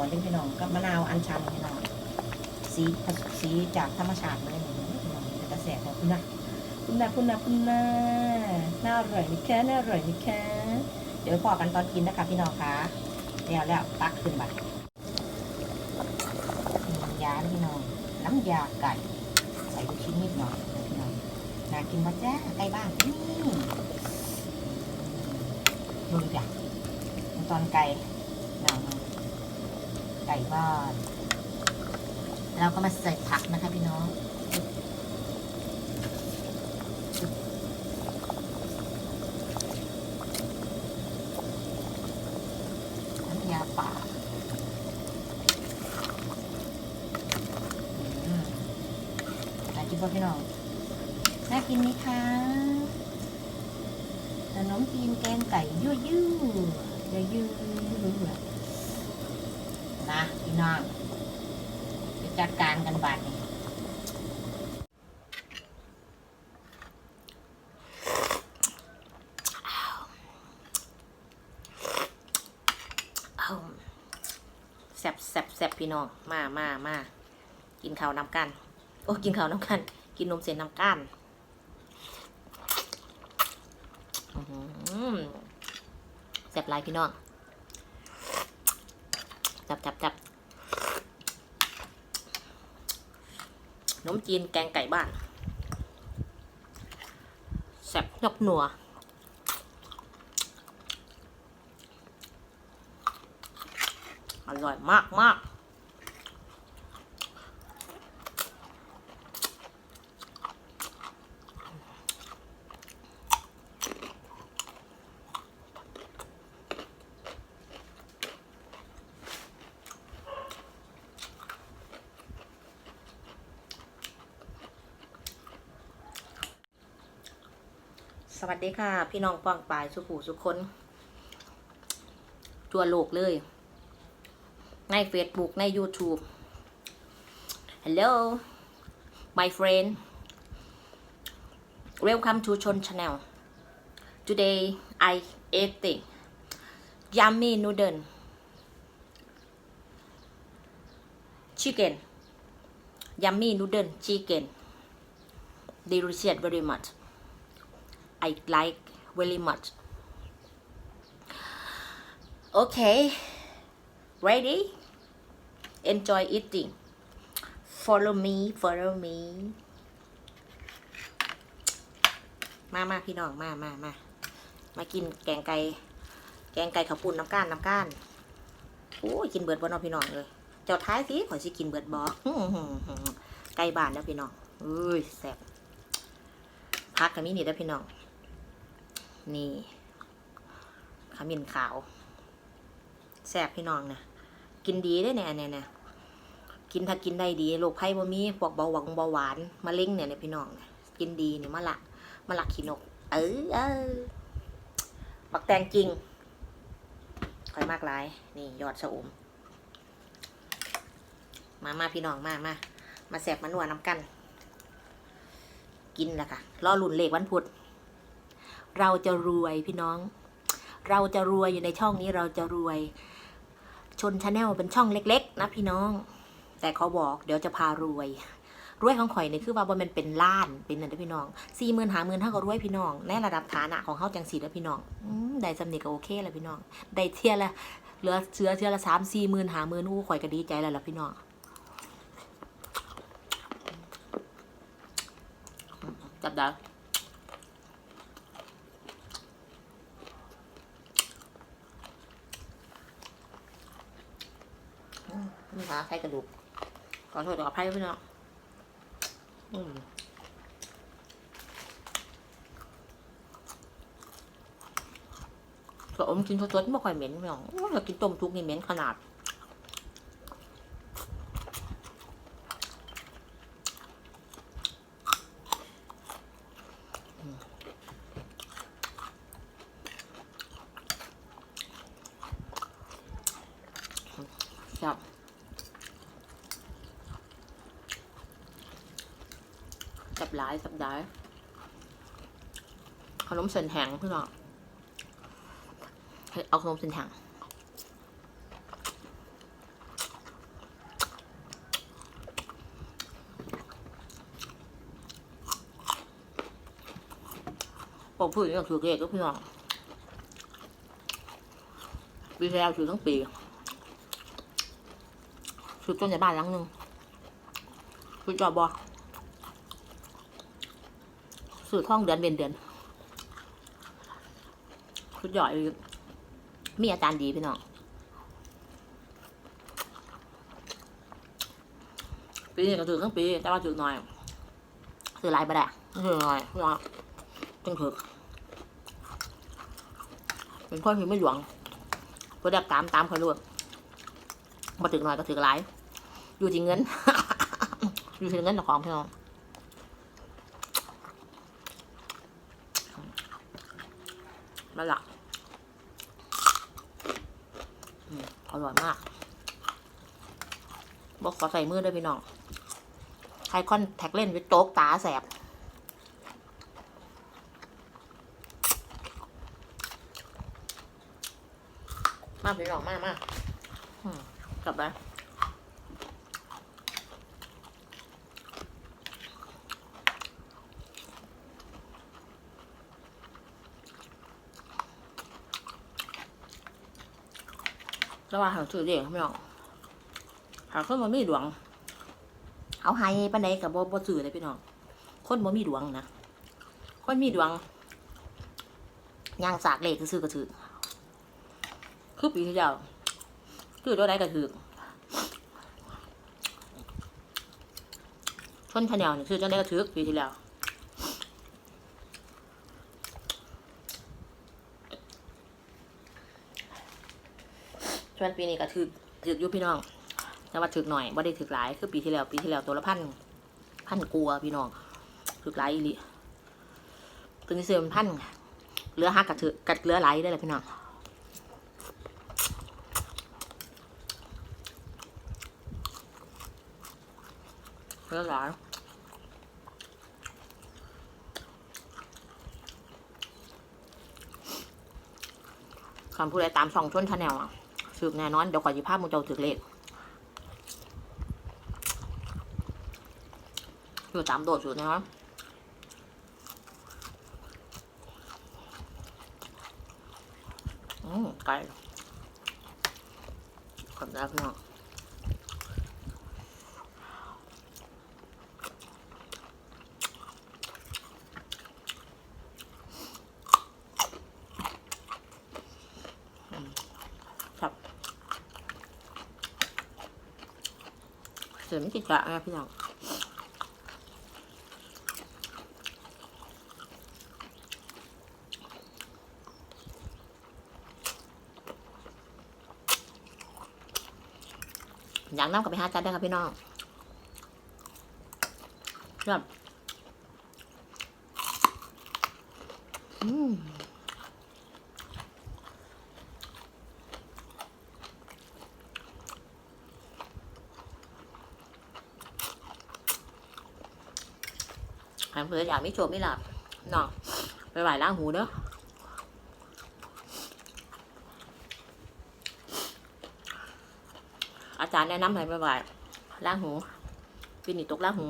อกเป็นพี่น้องกับมะนาวอัญชันพี่น้องสีสีจากธรรมชาติเลยพี่น้องเป็นกระแสของคุณนะคุณนะคุณนะคุณนะน่าอร่อยนี่แค่น่าอร่อยนี่แค่เดี๋ยวพอกันตอนกินนะคะพี่น้องคะแล้วแล้วตักขึ้นบัดน้ำยาพี่น้องน้ำยาไก่ใส่ลูกชิ้นนิดหน่อยนะพี่น้องน่ากินมาจ้าใกล้บ้านนี่ดูจ้ะตอนไก่ ไก่บ้านเราก็มาใส่ผักนะคะพี่น้องน้ำยาป่าอืมน่ากินป่ะพี่น้อง น่ากินไหมคะขนมจีนแกงไก่ยั่วยั่วยั่วยั่ว นะพี่น้องไปจัดการกันบัดนี้อ้าวแซ่บแซ่บแซ่บพี่น้อง มามามากินข้าวน้ำกัน โอ้กินข้าวน้ำกัน กินนมเส้นน้ำก้านแซ่บลายพี่น้อง จับจับจับนมจีนแกงไก่บ้านแซ่บนกหนัวอร่อยมากมาก สวัสดีค่ะ พี่น้องป้องปายสุผูสุคนทั่วโลกเลย ใน Facebook ใน YouTube Hello my friend welcome to Chon Channel today I eating yummy noodle chicken yummy noodle chicken delicious very much I like very much. Okay, ready? Enjoy eating. Follow me, follow me. มามาพี่น้องมามามามากินแกงไก่แกงไก่ข้าวปุ้นน้ำก้านน้ำก้านโอ้ยกินเบิดบ่เนาะพี่น้องเลย เจ้าท้ายสิขอสิกินเบิดบ่ไก่บ้านแล้วพี่น้องเอ้ยแซ่บพักกันนี้นี่แล้วพี่น้อง นี่ขมิ้นขาวแซ่บพี่น้องนะกินดีได้เนี่ยเนี่ยเนี่ยกินถ้ากินได้ดีโรคภัยบ่มีพวกเบาหวานเบาหวานมะเร็งเนี่ยเนี่ยพี่น้องนะกินดีเนี่ยมะละมะละขีนก เออเออปักแตงจริงค่อยมากหลายนี่ยอดชะอมมามาพี่น้องมามามาแสบมาหนัวน้ำกัน กินแล้วค่ะรอลุ่นเลขวันพุธ เราจะรวยพี่น้อง เราจะรวยอยู่ในช่องนี้เราจะรวย ชนชาแนลเป็นช่องเล็ก ๆ นะพี่น้อง แต่เขาบอกเดี๋ยวจะพารวยรวยของข่อยนี่คือว่าบ่มันเป็นล้านเป็นนั่นเด้อพี่น้องสี่หมื่นหาหมื่นเท่ากับรวยพี่น้อง ในระดับฐานะของเขาจังสีแล้วพี่น้องอได้สำเนียก็โอเคแล้วพี่น้อง ได้เที่ยละเหลือเชื้อเชื้อละสามสี่หมื่นหาหมื่นอู้ข่อยก็ดีใจแล้วล่ะพี่น้องจับได้ นี่ค่ะไส้กระดูก ขอโทษต่ออภัยพี่น้องอืมก็อมกินสดๆไม่ค่อยเหม็นพี่น้องโอ้ยแต่กินต้มทุกนี่เหม็นขนาดครับสั บหลายสับหลายขนมเส้นแห้งพี่น้องเอาขนมเส้นทางบอกพูดอย่างถือเกตก็พี่น้องปีที่แล้วถือทั้งปีถือจนในบ้านหลังหนึ่งถือจอบบอ สื่อท่องเดือนเป็นเดือนสุดยอดเลยมีอาจารย์ดีพี่น้องปีนี้ก็ถือทั้งปี แต่ว่าถือหน่อยถือหลายประแดกถือหน่อยพี่น้องจึงถือเป็นคนที่ไม่หลวงประแดกตามตามคอยรวดมาถือหน่อยก็ถือหลาย อยู่ที่เงิน อยู่ที่เงินของพี่น้องั่นแหละอืมอร่อยมาก บอกขอใส่มือด้วยพี่น้องใครคอนแทคเล่นวิโต๊กตาแสบ มาพี่น้องมากมากกลับไป แล้วว่าหาซื้อเด็กพี่น้องหาคนบ่มีดวง เอาให้ปานใดกับบ่บ่ซื้อเลยพี่น้อง คนบ่มีดวงนะ คนมีดวงย่างสากเลขซื้อก็ถือคือปีที่แล้วคือตัวใดก็ถือชนชาแนลนี่คือจังไดก็ถือปีที่แล้ว ส่วนปีนี้ก็ถือถือยู่พี่น้อง แต่ว่าถึกหน่อยบ่าได้ถึกหลาย คือปีที่แล้ว ปีที่แล้วตัวละพันพันกลัวพี่น้องถึกหลายอีลีตัวนี้เสื่อมนพันเหลือหักกับถือกัดเหลือหลายได้เลยพี่น้องเหลือหลายคำพูดอะไรตามสองชนชาแนลอะ ถึกแน่นอน เดี๋ยวขอหยิภาพมูเจ้าถึกเลขอยู่ตามโดดสุดนะครับอืมไก่ขอบคุณมากงอืมครับ เสริมกิจกะนะพี่น้องอยากน้ำกับไปหาจัดได้ครับพี่น้องครับอืม ใครเพื่ออยากไม่โชว์ไม่หลับน้องไปไหวล้างหูเด้ออาจารย์แนะนำให้ไปไหว้ล้างหูปีนี้ตกล้างหู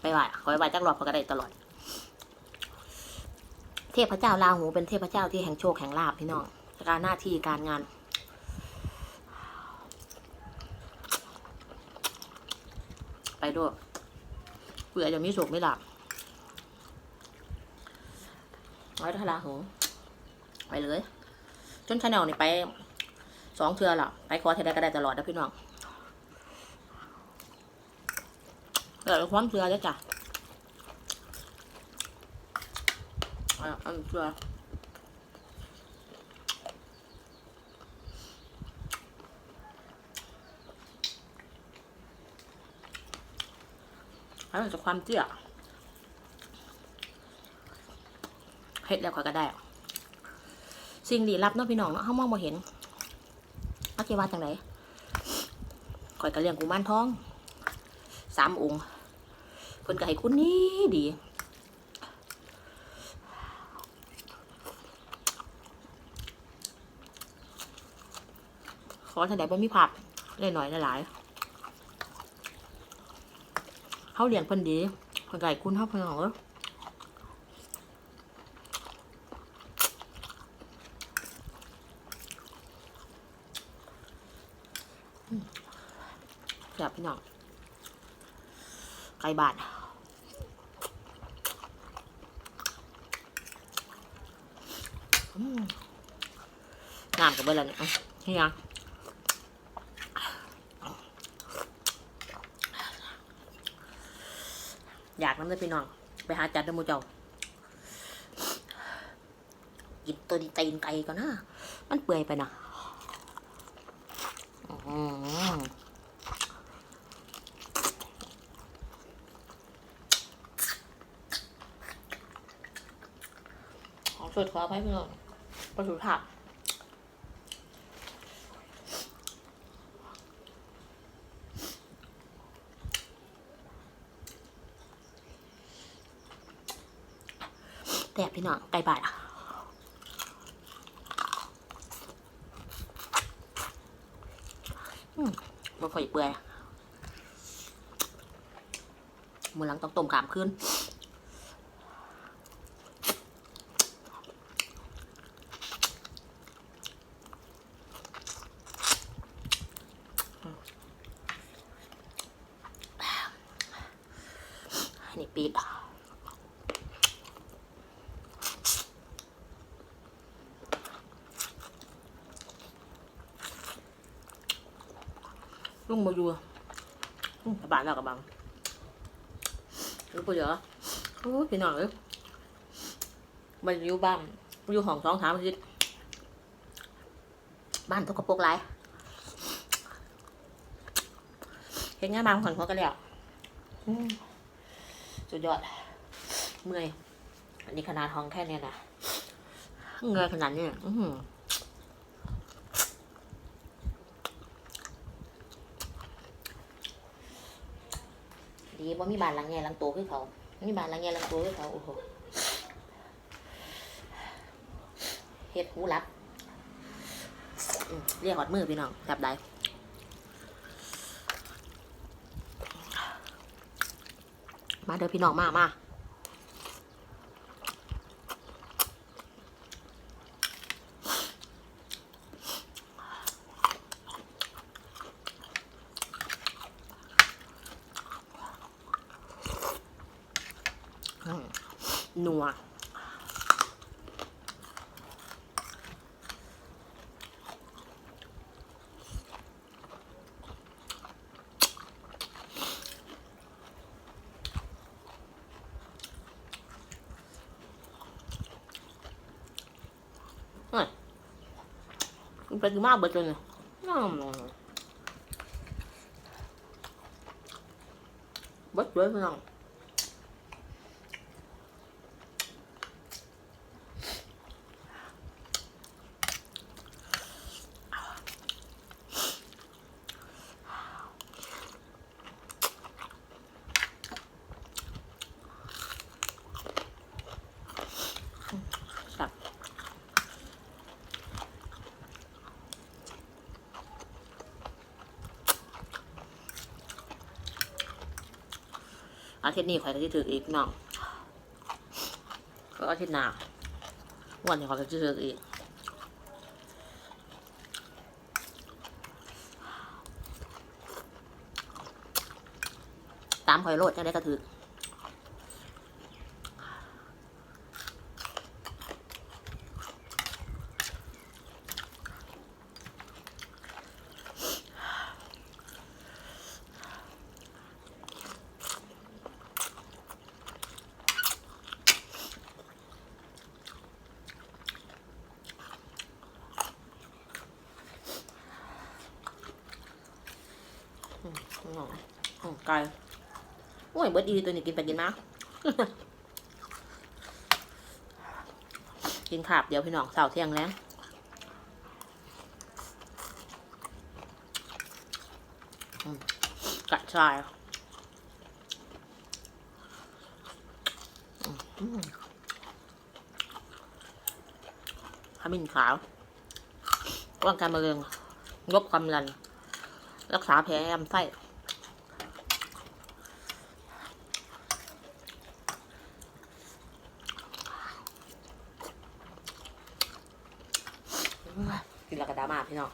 ไปไหว้ขอไปไหว้จักรอบพอก็ไดตลอด เทพเจ้าลาหูเป็นเทพเจ้าที่แห่งโชคแห่งลาภพี่น้องการหน้าที่การงานไปด้วยเผื่อจะมีโชคไม่หลับ ไว้ทลาหูไปเลย จนชาแนลนี่ไปสองเทือละไปคอเทได้ก็ได้ตลอดนะพี่น้องเกิดความเทือแล้จ้ะอันเทือแล้วจะความ เฮ็ดแล้วก็ได้ สิ่งดีลับเนาะพี่น้องเนาะเขามองมาเห็นเอาคิดว่าจังไหนข่อยก็เลี้ยงกุมารทองสามองค์เพิ่นก็ให้คุณนี่ดีขอแสดงว่ามีผักเล็กหน่อยหลายๆเขาเลี้ยงเพิ่นดีเพิ่นไก่คุณเท่าเพิ่นเหรออมแซ่บ พี่น้องไก่บาทอืมน้ำกับเบอร์ล้วเนี่ยอะนี่ยังอยากน้ำเลยพี่น้อง ไปหาจัดเดอหมูเจ้ากินตัวดีตีนไก่ก่อนนะ มันเปื่อยไปนะอือ หือขอสดขอไปพี่น้องประสุผักแต่พี่น้องไก่บาดอะอืมบ่ค่อยเปื่อยมือหลังต้องต้มขามขึ้นปีดลุงมาอยู่ กระบากระบังรู้ปะเดี๋ยวโอ้ยพี่น้องเอ้ยมาอยู่บ้านอยู่ห้องสองสามอาทิตย์บ้านทุกกระปรกไรเห็นงานบานของเขาก็แล้วอืมสุดยอด เมื่อย อันนี้ขนาดท้องแค่เนี้ยนะเงยขนาดนี้อือ บ่มีบานหลังแง่หลังโตขึ้นเขามีบานหลังแง่หลังโตขึ้นเขาโอ้โหเฮ็ดหูรับเรียกหอดมือพี่น้องจับได้มาเด้อพี่น้องมามาอืมนัว มันไปกินมาเบิดเลยเนี่ยอืมเบิดเลยพี่น้องครับ อาทิตย์นี้ข่อยก็จะถืออีกน้องก็อาทิตย์หน้าวันนี้ข่อยก็จะถืออีกตามข่อยโลดจะได้ก็ถือ มอืมไก่โอ้ยเบิร์ดอีตัวนี้กินไปกินมากินขาบเดี๋ยวพี่น้องเสาร์เที่ยงแล้วกระชายขมิ้นขาวป้องกันมะเร็งลดความดัน รักษาแผลลำไส้ กินและกรามาพี่น้อง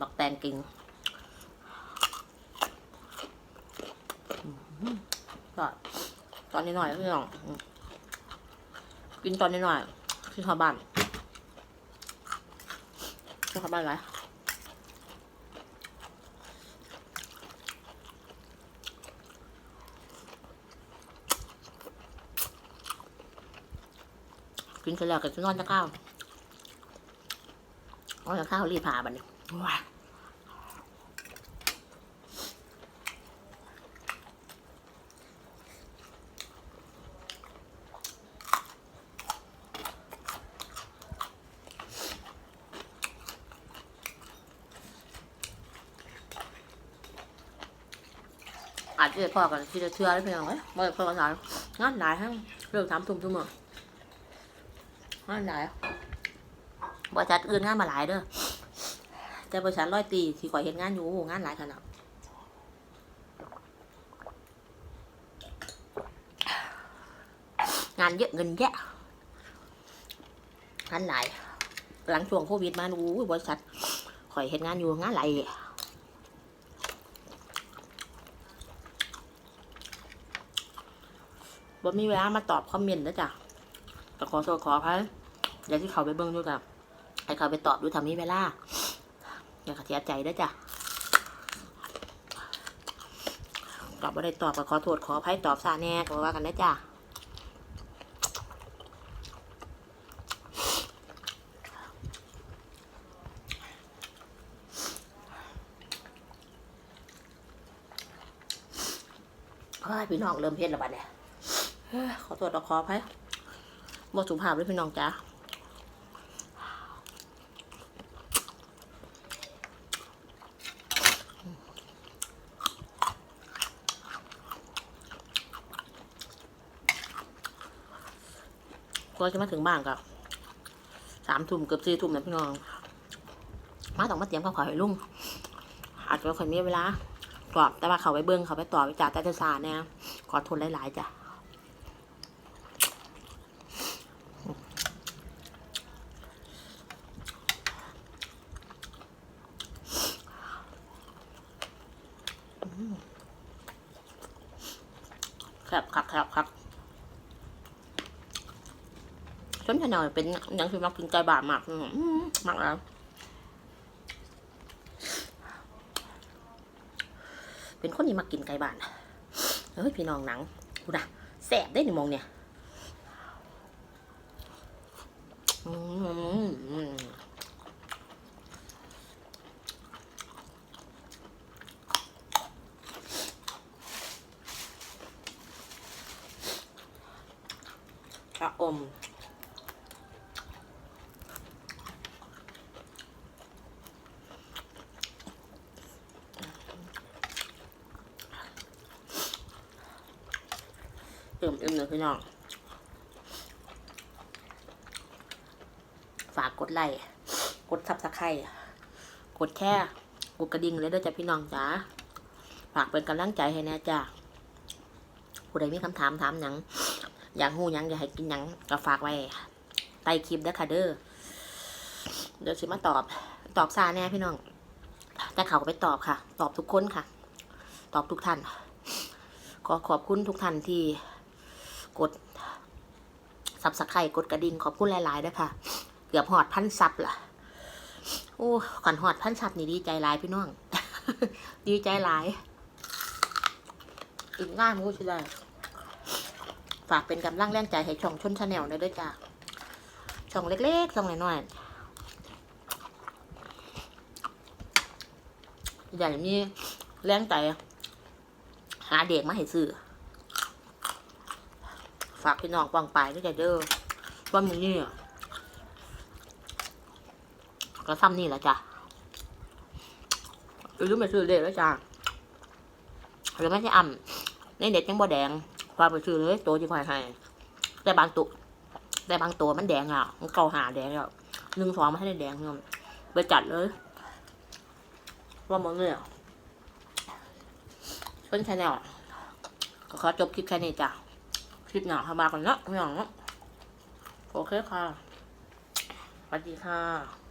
บักแตงกิงอื้อหือก็ตอนนี้หน่อยพี่น้องกินตอนนี้หน่อยที่ชาวบ้านที่ชาวบ้านอะไรกินเสร็จแล้วก็จะนอนจะข้าว นอนจะข้าวรีบพาบัดนว้าอาจจะพอกันที่จะเชื่อได้เพียงไรไม่พอกันหลายงานหลายทั้งเรื่องทำทุ่มทุ่มเมืองานหลาย บริษัทอื่นงานมาหลายเด้อแต่บริษัทร้อยตีที่ข่อยเห็นงานอยู่งานหลายขนาดงานเยอะเงินแยะงานหลาย หลังช่วงโควิดมาโอ้บริษัทข่อยเห็นงานอยู่งานหลายบ่มีเวลามาตอบคอมเมนต์นะจ๊ะก็ขอโทษขออภัยเดี๋ยวที่เขาไปเบิ้งด้วยกับ ให้เขาไปตอบดูทำนี้เวลาอย่าเสียใจได้จ้ะตอบไม่ได้ตอบก็ขอโทษขออภัยตอบซาแน่ก็ว่ากันนะจ้ะเฮ้ยพี่น้องเริ่มเพ็ดแล้วบัดเนี่ยขอโทษขออภัยบ่สุภาพเลยพี่น้องจ้า ก็จะมาถึงบ้านกับสามทุ่มเกือบสี่ทุ่มนะพี่น้อง มาต้องมาเตรียมข้าวขาวให้ลุงอาจจะไม่ค่อยมีเวลาตอบแต่ว่าเขาไปเบิ้งเขาไปต่อบไปจ่าแต่จะสาเนี่ยขอทนหลายๆจ้ะครับครับครับครั บฉันจะหน่อยเป็นยังที่มักกินไก่บาทมากมากแล้วเป็นคนที่มักกินไก่บาทเฮ้ยพี่น้องหนังดูนะแสบได้หนึ่งมองเนี่ยอืมชะอม มเอ็มเลยพี่น้อง ฝากกดไลค์ กดซับสไครต์กดแค่กดกระดิ่งเลยด้อจ้ะพี่น้องจ๋า ฝากเป็นกำลังใจให้แน่จ้าผู้ใดมีคำถามถามหยัง อยากหูหยังอยากให้กินหยังก็ฝากไว้ใต้คลิปเด้อค่ะเด้อ เดี๋ยวสิมาตอบ ตอบซาแน่พี่น้อง แต่เขาก็ไปตอบค่ะ ตอบทุกคนค่ะ ตอบทุกท่านขอขอบคุณทุกท่านที่ กดซับสไครต์กดกระดิ่งขอบคุณหลายๆด้วยค่ะ เกือบหอดพันซับล่ะ โอ้ก่อนหอดพันซับนี่ดีใจหลายพี่น้อง ดีใจหลาย อีกง่ายมั้ชิได้ ฝากเป็นกำลังแรงใจให้ช่องชนชาแนลได้ด้วยจ้าช่องเล็กๆช่องน้อยๆอย่างนี้แรงใจหาเด็กมาให้ซื้อ ฝากพี่น้องปองไปด้วยจ้ะเด้อว่ามึงนี่อะก็ซ้ำนี่แหละจ้ะหรือไม่ซื้อเด็กแล้วจ้ะหรือไม่ใช่อ่ำในเด็ดยังบ่แดงฝากไปซื้อเลยตัวที่คอยให้แต่บางตัวแต่บางตัวมันแดงอะ มันเกาหาแดงแล้วหนึ่งสองมาให้แดงเงิมไปจัดเลย ว่ามึงเนี่ยชนชาแนลก็ขอจบคลิปแค่นี้จ้ะ ลิปหนาเข้ามากันเนาะไม่หยังเนาะโอเคค่ะสวัสดีค่ะ